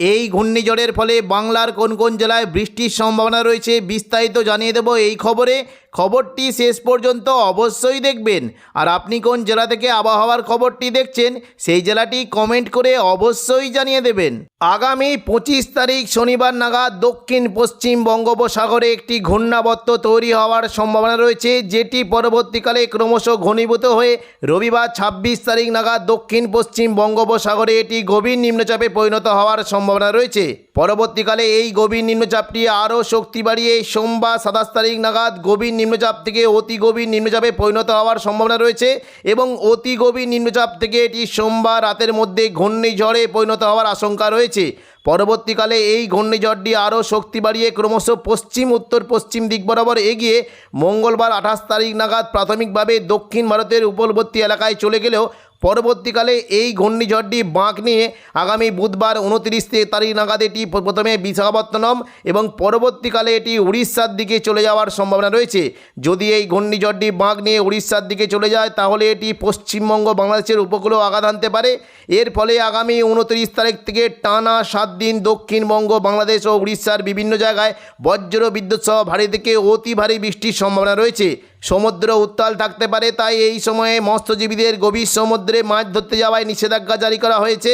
এই ঘূর্ণিঝড়ের ফলে বাংলার কোন কোন জেলায় বৃষ্টির সম্ভাবনা রয়েছে বিস্তারিত জানিয়ে দেব এই খবরে। খবরটি শেষ পর্যন্ত অবশ্যই দেখবেন। আর আপনি কোন জেলা থেকে আবহাওয়ার খবরটি দেখছেন, সেই জেলাটি কমেন্ট করে অবশ্যই জানিয়ে দেবেন। আগামী পঁচিশ তারিখ শনিবার নাগাদ দক্ষিণ পশ্চিম বঙ্গোপসাগরে একটি ঘূর্ণাবর্ত তৈরি হওয়ার সম্ভাবনা রয়েছে, যেটি পরবর্তীকালে ক্রমশ ঘনীভূত হয়ে রবিবার ছাব্বিশ তারিখ নাগাদ দক্ষিণ পশ্চিম বঙ্গোপসাগরে এটি গভীর নিম্নচাপে পরিণত হওয়ার সম্ভাবনা রয়েছে। পরবর্তীকালে এই গভীর নিম্নচাপটি আরও শক্তি বাড়িয়ে সোমবার সাতাশ তারিখ নাগাদ গভীর নিম্নচাপ থেকে অতি গভীর নিম্নচাপে পরিণত হওয়ার সম্ভাবনা রয়েছে এবং অতি গভীর নিম্নচাপ থেকে এটি সোমবার রাতের মধ্যে ঘূর্ণিঝড়ে পরিণত হওয়ার আশঙ্কা রয়েছে। পরবর্তীকালে এই ঘূর্ণিঝড়টি আরও শক্তি বাড়িয়ে ক্রমশ পশ্চিম, উত্তর, পশ্চিম দিক বরাবর এগিয়ে মঙ্গলবার আঠাশ তারিখ নাগাদ প্রাথমিকভাবে দক্ষিণ ভারতের উপকূলবর্তী এলাকায় চলে গেলেও পরবর্তীকালে এই ঘূর্ণিঝড়টি বাঁক নিয়ে আগামী বুধবার উনত্রিশ তারিখ নাগাদ এটি প্রথমে বিশাখাপত্তনম এবং পরবর্তীকালে এটি উড়িষ্যার দিকে চলে যাওয়ার সম্ভাবনা রয়েছে। যদি এই ঘূর্ণিঝড়টি বাঁক নিয়ে উড়িষ্যার দিকে চলে যায়, তাহলে এটি পশ্চিমবঙ্গ, বাংলাদেশের উপকূলেও আঘাত আনতে পারে। এর ফলে আগামী উনত্রিশ তারিখ থেকে টানা সাত দিন দক্ষিণবঙ্গ, বাংলাদেশ ও উড়িষ্যার বিভিন্ন জায়গায় বজ্র বিদ্যুৎ সহ ভারী থেকে অতি ভারী বৃষ্টির সম্ভাবনা রয়েছে। সমুদ্র উত্তাল থাকতে পারে, তাই এই সময়ে মৎস্যজীবীদের গভীর সমুদ্রে মাছ ধরতে যাওয়ায় নিষেধাজ্ঞা জারি করা হয়েছে।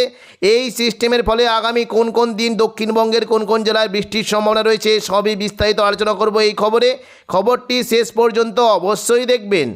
এই সিস্টেমের ফলে আগামী কোন কোন দিন দক্ষিণবঙ্গের কোন কোন জেলায় বৃষ্টির সম্ভাবনা রয়েছে, সবই বিস্তারিত আলোচনা করব এই খবরে। খবরটি শেষ পর্যন্ত অবশ্যই দেখবেন।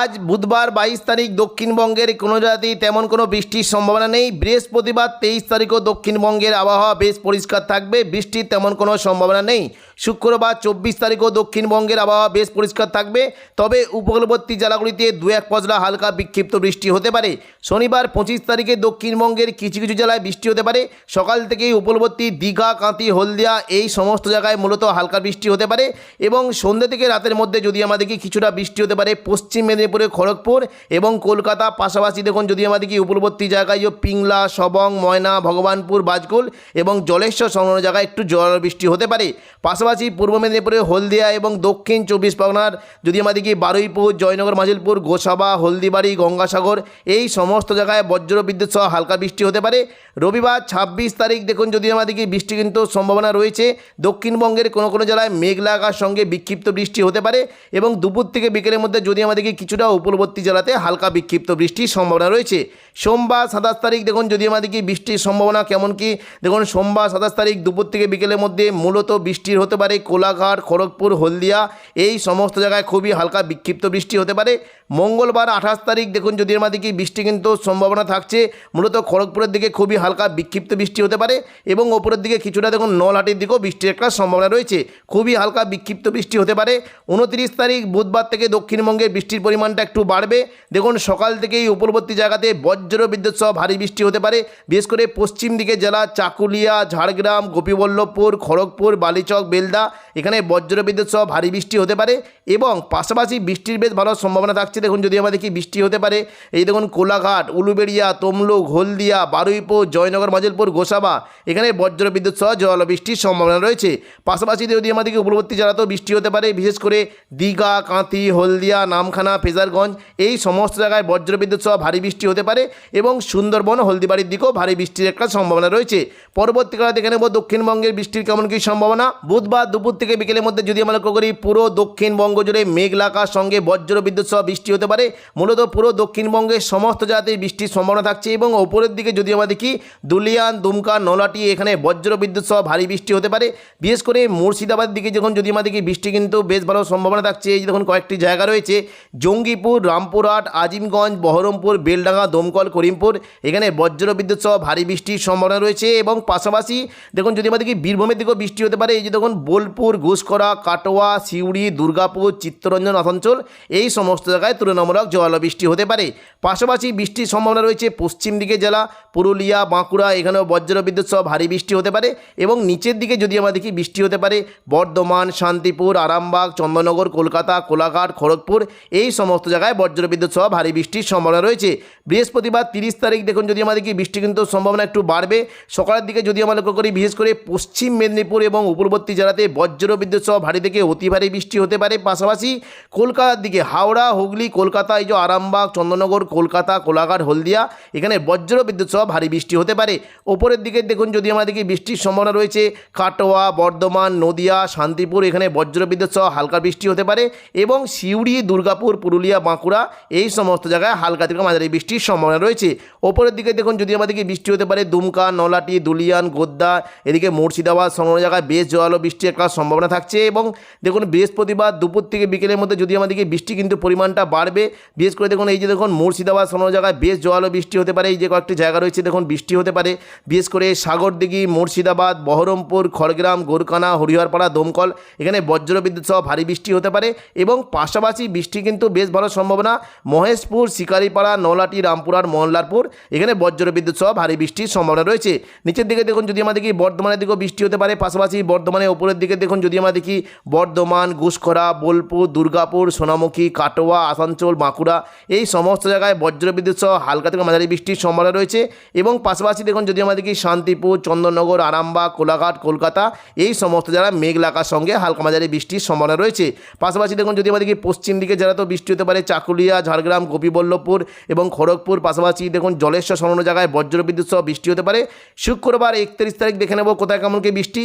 আজ বুধবার বাইশ তারিখ, দক্ষিণবঙ্গের কোনো জায়গাতেই তেমন কোনো বৃষ্টির সম্ভাবনা নেই। বৃহস্পতিবার তেইশ তারিখও দক্ষিণবঙ্গের আবহাওয়া বেশ পরিষ্কার থাকবে, বৃষ্টির তেমন কোনো সম্ভাবনা নেই। শুক্রবার চব্বিশ তারিখও দক্ষিণবঙ্গের আবহাওয়া বেশ পরিষ্কার থাকবে। তবে উপকূলবর্তী জেলাগুলিতে দু এক পজলা হালকা বিক্ষিপ্ত বৃষ্টি হতে পারে। শনিবার পঁচিশ তারিখে দক্ষিণবঙ্গের কিছু কিছু জেলায় বৃষ্টি হতে পারে। সকাল থেকেই উপকূলবর্তী দীঘা কাঁতি হলদিয়া এই সমস্ত জায়গায় মূলত হালকা বৃষ্টি হতে পারে এবং সন্ধ্যে থেকে রাতের মধ্যে যদি আমাদেরকে কিছুটা বৃষ্টি হতে পারে, পশ্চিম মেদিনীপুরে খড়গপুর এবং কলকাতা পাশাপাশি দেখুন যদি আমাদেরকে উপকূলবর্তী জায়গায় পিংলা, সবং, ময়না, ভগবানপুর বাজকুল এবং জলেশ্বর সংলগ্ন জায়গায় একটু জল বৃষ্টি হতে পারে। পাশাপাশি পূর্ব মেদিনীপুরে হলদিয়া এবং দক্ষিণ চব্বিশ পরগনার যদি আমাদেরকে বারুইপুর, জয়নগর, মাজিলপুর, গোসাবা, হলদিবাড়ি, গঙ্গাসাগর এই সমস্ত জায়গায় বজ্র বিদ্যুৎ সহ হালকা বৃষ্টি হতে পারে। রবিবার ছাব্বিশ তারিখ দেখুন যদি আমাদেরকে বৃষ্টি কিন্তু সম্ভাবনা রয়েছে। দক্ষিণবঙ্গের কোনো কোনো জেলায় মেঘলা সঙ্গে বিক্ষিপ্ত বৃষ্টি হতে পারে এবং দুপুর থেকে বিকেলের মধ্যে যদি আমাদেরকে কিছুটা উপকূলবর্তী জেলাতে হালকা বিক্ষিপ্ত বৃষ্টির সম্ভাবনা রয়েছে। সোমবার সাতাশ তারিখ দেখুন যদি আমাদেরকে বৃষ্টির সম্ভাবনা কেমন কি? দেখুন সোমবার সাতাশ তারিখ দুপুর থেকে বিকেলের মধ্যে মূলত বৃষ্টির হতে পারে কোলাঘাট, খড়গপুর, হলদিয়া এই সমস্ত জায়গায় খুবই হালকা বিক্ষিপ্ত বৃষ্টি হতে পারে। মঙ্গলবার আঠাশ তারিখ দেখুন যদি আমাদেরকে বৃষ্টি কিন্তু সম্ভাবনা থাকছে, মূলত খড়গপুরের দিকে খুবই হালকা বিক্ষিপ্ত বৃষ্টি হতে পারে এবং ওপরের দিকে কিছুটা দেখুন নলহাটির দিকেও বৃষ্টির একটা সম্ভাবনা রয়েছে। খুবই হালকা বিক্ষিপ্ত বৃষ্টি হতে পারে। উনত্রিশ তারিখ বুধবার থেকে দক্ষিণবঙ্গে বৃষ্টির পরিমাণটা একটু বাড়বে। দেখুন সকাল থেকেই উপরবর্তী জায়গাতে বজ্র বিদ্যুৎ সহ ভারী বৃষ্টি হতে পারে। বিশেষ করে পশ্চিম দিকে জেলা চাকুলিয়া, ঝাড়গ্রাম, গোপীবল্লভপুর, খড়গপুর, বালিচক বেলদা এখানে বজ্র বিদ্যুৎ সহ ভারী বৃষ্টি হতে পারে এবং পাশাপাশি বৃষ্টির বেশ ভালো সম্ভাবনা থাকছে। দেখুন, যদি আমাদের কি বৃষ্টি হতে পারে, এই দেখুন কোলাঘাট, উলুবেড়িয়া, তমলুক, হলদিয়া, বারুইপুর, জয়নগর, মাজিলপুর, গোসাবা। এখানে বজ্র বিদ্যুৎ সহ জল বৃষ্টির সম্ভাবনা রয়েছে। পাশাপাশি যদি আমাদেরকে উপরবর্তী জেলাতেও বৃষ্টি হতে পারে, বিশেষ করে দীঘা, কাঁথি, হলদিয়া, নামখানা, ফেজারগঞ্জ, এই সমস্ত জায়গায় বজ্র বিদ্যুৎ সহ ভারী বৃষ্টি হতে পারে এবং সুন্দরবন, হলদিবাড়ির দিকেও ভারী বৃষ্টির একটা সম্ভাবনা রয়েছে। পরবর্তীকালে দেখে নেব দক্ষিণবঙ্গের বৃষ্টির কেমন কী সম্ভাবনা। বুধবার দুপুর থেকে বিকেলের মধ্যে যদি আমরা লক্ষ্য করি পুরো দক্ষিণবঙ্গ জুড়ে মেঘলাকার সঙ্গে বজ্র বিদ্যুৎ সহ বৃষ্টি হতে পারে। মূলত পুরো দক্ষিণবঙ্গের সমস্ত জায়গাতেই বৃষ্টির সম্ভাবনা থাকছে এবং ওপরের দিকে যদি আমরা দেখি দুলিয়ান, দুমকা নলাটি এখানে বজ্র বিদ্যুৎ সহ ভারী বৃষ্টি হতে পারে। বিশেষ করে মুর্শিদাবাদ দিকে যখন যদি আমরা দেখি বৃষ্টি কিন্তু বেশ ভালো সম্ভাবনা থাকছে। এই যে দেখুন কয়েকটি জায়গা রয়েছে, জঙ্গিপুর, রামপুরহাট, আজিমগঞ্জ, বহরমপুর, বেলডাঙ্গা, দমকল, করিমপুর, এখানে বজ্র বিদ্যুৎ সহ ভারী বৃষ্টির সম্ভাবনা রয়েছে এবং পাশাপাশি দেখুন যদি আমরা দেখি বীরভূমের দিকেও বৃষ্টি হতে পারে। এই যে দেখুন বোলপুর ঘুষকরা কাটোয়া, সিউড়ি, দুর্গাপুর, চিত্তরঞ্জন, আসানসোল এই সমস্ত জায়গায় তুলনামূলক বৃষ্টি হতে পারে। পাশাপাশি বৃষ্টির সম্ভাবনা রয়েছে পশ্চিম দিকে জেলা, পুরুলিয়া, বাঁকুড়া, এখানেও বজ্রবিদ্যুৎ সহ ভারী বৃষ্টি হতে পারে এবং নিচের দিকে যদি আমরা দেখি বৃষ্টি হতে পারে বর্ধমান, শান্তিপুর, আরামবাগ চন্দননগর কলকাতা, কোলাঘাট, খড়গপুর এই সমস্ত জায়গায় বজ্রবিদ্যুৎ সহ ভারী বৃষ্টির সম্ভাবনা রয়েছে। বৃহস্পতিবার তিরিশ তারিখ দেখুন যদি আমাদের কি বৃষ্টি কিন্তু সম্ভাবনা একটু বাড়বে। সকালের দিকে যদি আমরা লক্ষ্য করি বিশেষ করে পশ্চিম মেদিনীপুর এবং উপরবর্তী জেলাতে বজ্র বিদ্যুৎ সহ ভারী থেকে অতি ভারী বৃষ্টি হতে পারে। পাশাপাশি কলকাতার দিকে হাওড়া, হুগলি, কলকাতা, এই যে আরামবাগ চন্দননগর কলকাতা, কোলাঘাট, হলদিয়া, এখানে বজ্র বিদ্যুৎ সহ ভারী বৃষ্টি হতে পারে। ওপরের দিকে দেখুন যদি দেখি বৃষ্টির সম্ভাবনা রয়েছে, কাটোয়া, বর্ধমান, নদিয়া, শান্তিপুর, এখানে বজ্র বিদ্যুৎ সহ হালকা বৃষ্টি হতে পারে এবং সিউড়ি, দুর্গাপুর, পুরুলিয়া, বাঁকুড়া, এই সমস্ত জায়গায় হালকা থেকে মাঝারি বৃষ্টির সম্ভাবনা রয়েছে। ওপরের দিকে দেখুন যদি আমাদের দিকে বৃষ্টি হতে পারে, দুমকা, নলাটি, দুলিয়ান, গোদ্দা, এদিকে মুর্শিদাবাদ সংলগ্ন জায়গায় বেশ জোয়ালো বৃষ্টি একটা সম্ভাবনা থাকছে এবং দেখুন বৃহস্পতিবার দুপুর থেকে বিকেলের মধ্যে যদি আমাদেরকে বৃষ্টি কিন্তু পরিমাণটা বাড়বে, বিশেষ করে দেখুন এই যে দেখুন মুর্শিদাবাদ সংলগ্ন জায়গায় বেশ জোয়ালো বৃষ্টি হতে পারে, এই যে কয়েকটি জায়গা রয়েছে দেখুন বৃষ্টি হতে পারে, বিশেষ করে সাগরদিঘি, মুর্শিদাবাদ, বহরমপুর, খড়গ্রাম গোরকানা হরিহরপাড়া, দমকল, এখানে বজ্রবিদ্যুৎ সহ ভারী বৃষ্টি হতে পারে এবং পাশাপাশি বৃষ্টি কিন্তু বেশ ভালো সম্ভাবনা মহেশপুর, শিকারিপাড়া নলাটি রামপুরহাট মহল্লারপুর এখানে বজ্রবিদ্যুৎ সহ ভারী বৃষ্টির সম্ভাবনা রয়েছে। নিচের দিকে দেখুন যদি দেখি বর্ধমানের দিকেও বৃষ্টি হতে পারে, পাশাপাশি বর্ধমানের ওপরের দিকে দেখুন, যদি আমরা দেখি বর্ধমান, ঘুষখরা, বোলপুর, দুর্গাপুর, সোনামুখী, কাটোয়া, আসানসোল, বাঁকুড়া, এই সমস্ত জায়গায় বজ্রবিদ্যুৎ সহ হালকা থেকে মাঝারি বৃষ্টির সম্ভাবনা রয়েছে। এবং পাশাপাশি দেখুন, যদি আমরা দেখি শান্তিপুর, চন্দননগর, আরামবাগ, কোলাঘাট, কলকাতা, এই সমস্ত জায়গায় মেঘলাকার সঙ্গে হালকা মাঝারি বৃষ্টির সম্ভাবনা রয়েছে। পাশাপাশি দেখুন, যদি আমরা দেখি পশ্চিম দিকে যারা তো বৃষ্টি হতে পারে, চাকুলিয়া, ঝাড়গ্রাম, গোপীবল্লভপুর এবং খড়গপুর, পাশাপাশি দেখুন, জলেশ্বর সংলগ্ন জায়গায় বজ্রবিদ্যুৎ সহ বৃষ্টি হতে পারে। শুক্রবার একত্রিশ তারিখ দেখে নেব কোথায় কেমন কি বৃষ্টি।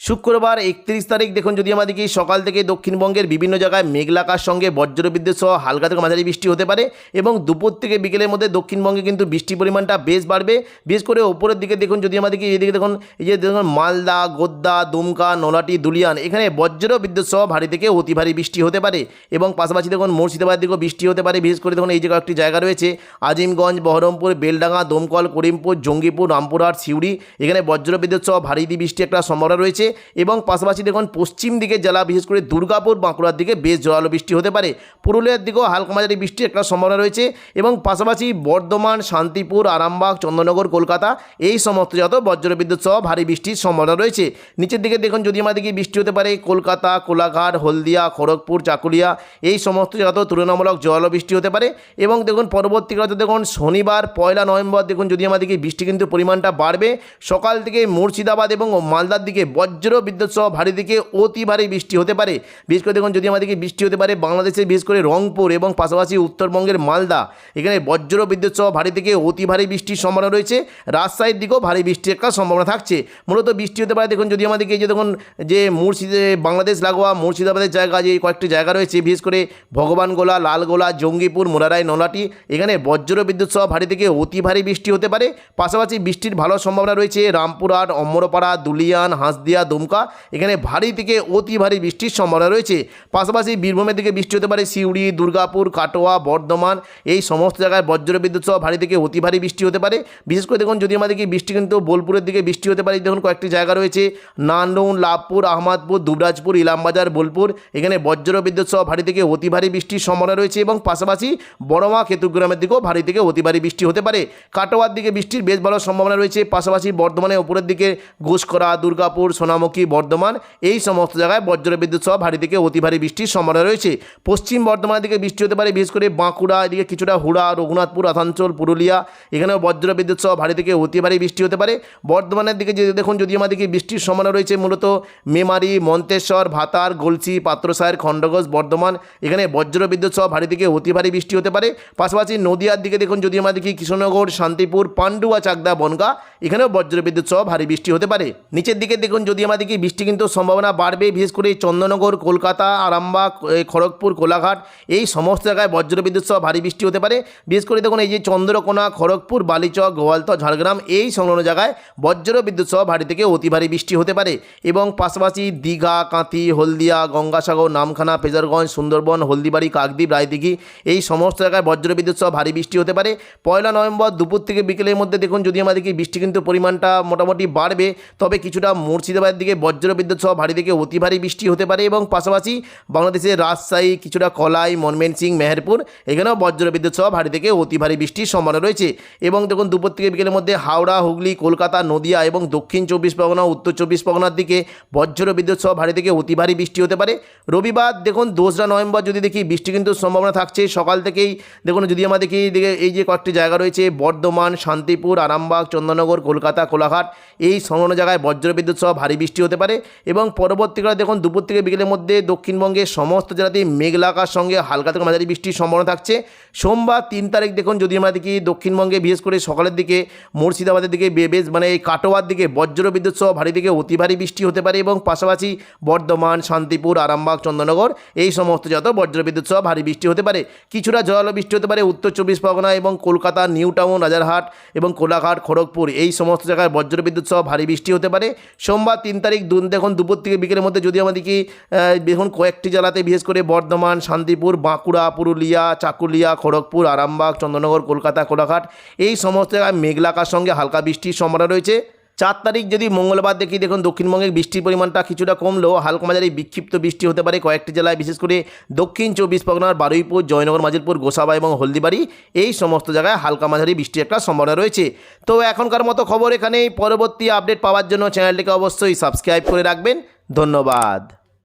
শুক্রবার একত্রিশ তারিখ দেখুন যদি আমাদের কি সকাল থেকে দক্ষিণবঙ্গের বিভিন্ন জায়গায় মেঘলাকার সঙ্গে বজ্রবিদ্যুৎ সহ হালকা থেকে মাঝারি বৃষ্টি হতে পারে এবং দুপুর থেকে বিকেলের মধ্যে দক্ষিণবঙ্গে কিন্তু বৃষ্টির পরিমাণটা বেশ বাড়বে। বিশেষ করে ওপরের দিকে দেখুন যদি আমাদের কি এদিকে দেখুন, এই যে দেখুন মালদা গোদ্দা দুমকা, নলাটি, দুলিয়ান, এখানে বজ্রবিদ্যুৎ সহ ভারী থেকে অতি ভারী বৃষ্টি হতে পারে এবং পাশাপাশি দেখুন মুর্শিদাবাদ দিকেও বৃষ্টি হতে পারে। বিশেষ করে দেখুন এই যে কয়েকটি জায়গা রয়েছে, আজিমগঞ্জ, বহরমপুর, বেলডাঙ্গা, দমকল, করিমপুর, জঙ্গিপুর, রামপুরহাট, সিউড়ি, এখানে বজ্র বিদ্যুৎ সহ ভারী বৃষ্টি একটা সম্ভাবনা রয়েছে। এবং পাশাপাশি দেখুন, পশ্চিম দিকে জেলা, বিশেষ করে দুর্গাপুর, বাঁকুড়ার দিকে বেশ জোরালো বৃষ্টি হতে পারে। পুরুলিয়ার দিকেও হালকা মাঝারি বৃষ্টির একটা সম্ভাবনা রয়েছে এবং পাশাপাশি বর্ধমান, শান্তিপুর, আরামবাগ, চন্দ্রনগর, কলকাতা এই সমস্ত যত বজ্রবিদ্যুৎ সহ ভারী বৃষ্টির সম্ভাবনা রয়েছে। নিচের দিকে দেখুন, যদি আমাদের দিকে বৃষ্টি হতে পারে, কলকাতা, কোলাঘাট, হলদিয়া, খড়গপুর, চাকুলিয়া এই সমস্ত জায়গাতেও তুলনামূলক জোরালো বৃষ্টি হতে পারে এবং দেখুন, পরবর্তীকালে দেখুন, শনিবার, পয়লা নভেম্বর, দেখুন, যদি আমাদের দিকে বৃষ্টি কিন্তু পরিমাণটা বাড়বে, সকাল থেকে মুর্শিদাবাদ এবং মালদার দিকে বজ্র বিদ্যুৎ সহ ভারী দিকে অতি ভারী বৃষ্টি হতে পারে। বিশেষ করে দেখুন, যদি আমাদেরকে বৃষ্টি হতে পারে বাংলাদেশে বিশেষ করে রংপুর এবং পাশাপাশি উত্তরবঙ্গের মালদা, এখানে বজ্র বিদ্যুৎ সহ ভারী থেকে অতি ভারী বৃষ্টির সম্ভাবনা রয়েছে। রাজশাহীর দিকেও ভারী বৃষ্টির একটা সম্ভাবনা থাকছে। মূলত বৃষ্টি হতে পারে, দেখুন, যদি আমাদেরকে যে দেখুন, যে মুর্শিদে, বাংলাদেশ লাগোয়া, মুর্শিদাবাদের জায়গা, যে কয়েকটি জায়গা রয়েছে, বিশেষ করে ভগবানগোলা, লালগোলা, জঙ্গিপুর, মোরারাই নলাটি এখানে বজ্র বিদ্যুৎ সহ ভারী থেকে অতি ভারী বৃষ্টি হতে পারে। পাশাপাশি বৃষ্টির ভালো সম্ভাবনা রয়েছে রামপুরহাট অম্বরপাড়া দুলিয়ান, হাঁসদিয়া দুমকা। এখানে ভারী থেকে অতি ভারী বৃষ্টির সম্ভাবনা রয়েছে। পাশাপাশি বীরভূমের দিকে বৃষ্টি হতে পারে। সিউড়ি, দুর্গাপুর, কাটোয়া, বর্ধমান এই সমস্ত জায়গায় বজ্র বিদ্যুৎ সহ ভারী থেকে অতি ভারী বৃষ্টি হতে পারে। বিশেষ করে দেখুন, যদি আমাদেরকে বৃষ্টি কিন্তু বোলপুরের দিকে বৃষ্টি হতে পারে, দেখুন কয়েকটি জায়গা রয়েছে। নান্ডুন লাভপুর, আহমদপুর, দুবরাজপুর, ইলামবাজার, বোলপুর। এখানে বজ্র বিদ্যুৎ সহ ভারী থেকে অতি ভারী বৃষ্টির সম্ভাবনা রয়েছে এবং পাশাপাশি বড়মা খেতুগ্রামের দিকেও ভারী থেকে অতি ভারী বৃষ্টি হতে পারে। কাটোয়ার দিকে বৃষ্টির বেশ ভালো সম্ভাবনা রয়েছে। পাশাপাশি বর্ধমানের উপরের দিকে ঘুষকরা দুর্গাপুর সোনামুখী বর্ধমান, এই সমস্ত জায়গায় বজ্র বিদ্যুৎ সহ ভারী থেকে অতি ভারী বৃষ্টির সম্ভাবনা রয়েছে। পশ্চিম বর্ধমানের দিকে বৃষ্টি হতে পারে, বিশেষ করে বাঁকুড়া, এদিকে কিছুটা হুড়া, রঘুনাথপুর, আসানসোল, পুরুলিয়া, এখানেও বজ্র বিদ্যুৎ সহ ভারী থেকে অতি ভারী বৃষ্টি হতে পারে। বর্ধমানের দিকে যদি দেখুন, যদি আমাদেরকে বৃষ্টির সম্ভাবনা রয়েছে, মূলত মেমারি, মন্তেশ্বর, ভাতার গলসি পাত্রসায়ের খণ্ডঘোষ বর্ধমান, এখানে বজ্র বিদ্যুৎ সহ ভারী থেকে অতি ভারী বৃষ্টি হতে পারে। পাশাপাশি নদিয়ার দিকে দেখুন, যদি দেখি কৃষ্ণনগর, শান্তিপুর, পান্ডুয়া, চাকদা, বনগা, এখানেও বজ্র বিদ্যুৎ সহ ভারী বৃষ্টি হতে পারে। নিচের দিকে দেখুন, যদি দেখি বৃষ্টি কিন্তু সম্ভাবনা বাড়বে, বিশেষ করে চন্দ্রনগর কলকাতা, আরামবাগ খড়গপুর, কোলাঘাট। এই সমস্ত জায়গায় বজ্রবিদ্যুৎ সহ ভারী বৃষ্টি হতে পারে। বিশেষ করে দেখুন, এই যে চন্দ্রকোনা, খড়গপুর, বালিচক গোয়ালতো ঝাড়গ্রাম, এই সংলগ্ন জায়গায় বজ্র বিদ্যুৎ সহ ভারী থেকে অতি ভারী বৃষ্টি হতে পারে। এবং পাশাপাশি দীঘা, কাঁথি, হলদিয়া, গঙ্গাসাগর, নামখানা ফেজারগঞ্জ সুন্দরবন, হলদিবাড়ি, কাকদ্বীপ, রায়দিঘি, এই সমস্ত জায়গায় বজ্র বিদ্যুৎ সহ ভারী বৃষ্টি হতে পারে। পয়লা নভেম্বর দুপুর থেকে বিকেলের মধ্যে দেখুন, যদি আমাদের কি বৃষ্টি কিন্তু পরিমাণটা মোটামুটি বাড়বে, তবে কিছুটা মুর্শিদাবাদের দিকে বজ্র বিদ্যুৎ সহ ভারী থেকে অতি ভারী বৃষ্টি হতে পারে এবং পাশাপাশি বাংলাদেশের রাজশাহী, কিছুটা কলাই মনমেনসিং মেহেরপুর, এখানেও বজ্র বিদ্যুৎ সহ ভারী থেকে অতি ভারী বৃষ্টির সম্ভাবনা রয়েছে। এবং দেখুন দুপুর থেকে বিকেলের মধ্যে হাওড়া, হুগলি, কলকাতা, নদিয়া এবং দক্ষিণ চব্বিশ পরগনা, উত্তর চব্বিশ পরগনার দিকে বজ্র বিদ্যুৎ সহ ভারী থেকে অতি ভারী বৃষ্টি হতে পারে। রবিবার দেখুন, দোসরা নভেম্বর যদি দেখি বৃষ্টি কিন্তু সম্ভাবনা থাকছে। সকাল থেকেই দেখুন, যদি আমরা দেখি এই যে কয়েকটি জায়গা রয়েছে, বর্ধমান, শান্তিপুর, আরামবাগ চন্দননগর কলকাতা, কোলাঘাট, এই সংলগ্ন জায়গায় বজ্রবিদ্যুৎ সহ ভারী বৃষ্টি হতে পারে এবং পরবর্তীকালে দেখুন দুপুর থেকে বিকেলের মধ্যে দক্ষিণবঙ্গে সমস্ত জেলাতেই মেঘলাকার সঙ্গে হালকা থেকে মাঝারি বৃষ্টির সম্ভাবনা থাকছে। সোমবার তিন তারিখ দেখুন যদি আমরা দেখি দক্ষিণবঙ্গে বিশেষ করে সকালের দিকে, মুর্শিদাবাদের দিকে বেশ মানে কাটোয়ার দিকে বজ্রবিদ্যুৎ সহ ভারী থেকে অতি ভারী বৃষ্টি হতে পারে এবং পাশাপাশি বর্ধমান, শান্তিপুর, আরামবাগ, চন্দ্রনগর এই সমস্ত যত বজ্রবিদ্যুৎ সহ ভারী বৃষ্টি হতে পারে। কিছুটা জল বৃষ্টি হতে পারে উত্তর চব্বিশ পরগনা এবং কলকাতা নিউ টাউন রাজারহাট এবং কোলাঘাট, খড়গপুর এই সমস্ত জায়গায় বজ্রবিদ্যুৎ সহ ভারী বৃষ্টি হতে পারে। সোমবার তিন তারিখ দুন, দেখুন দুপুর থেকে বিকেলের মধ্যে যদি আমাদেরকে দেখুন কয়েকটি জেলাতে, বিশেষ করে বর্ধমান, শান্তিপুর, বাঁকুড়া, পুরুলিয়া, চাকুলিয়া, খড়গপুর, আরামবাগ, চন্দ্রনগর, কলকাতা, কোলাঘাট, এই সমস্ত মেঘলাকার সঙ্গে হালকা বৃষ্টির সম্ভাবনা রয়েছে। চার তারিখ যদি মঙ্গলবার দেখি, দেখুন দক্ষিণবঙ্গে বৃষ্টির পরিমাণটা কিছুটা কমলেও হালকা মাঝারি বিক্ষিপ্ত বৃষ্টি হতে পারে। কয়েকটি জেলায়, বিশেষ করে দক্ষিণ চব্বিশ পরগনার বারুইপুর, জয়নগর, মাজিলপুর, গোসাবা এবং হলদিবাড়ি, এই সমস্ত জায়গায় হালকা মাঝারি বৃষ্টির একটা সম্ভাবনা রয়েছে। তো এখনকার মতো খবর এখানেই। পরবর্তী আপডেট পাওয়ার জন্য চ্যানেলটিকে অবশ্যই সাবস্ক্রাইব করে রাখবেন। ধন্যবাদ।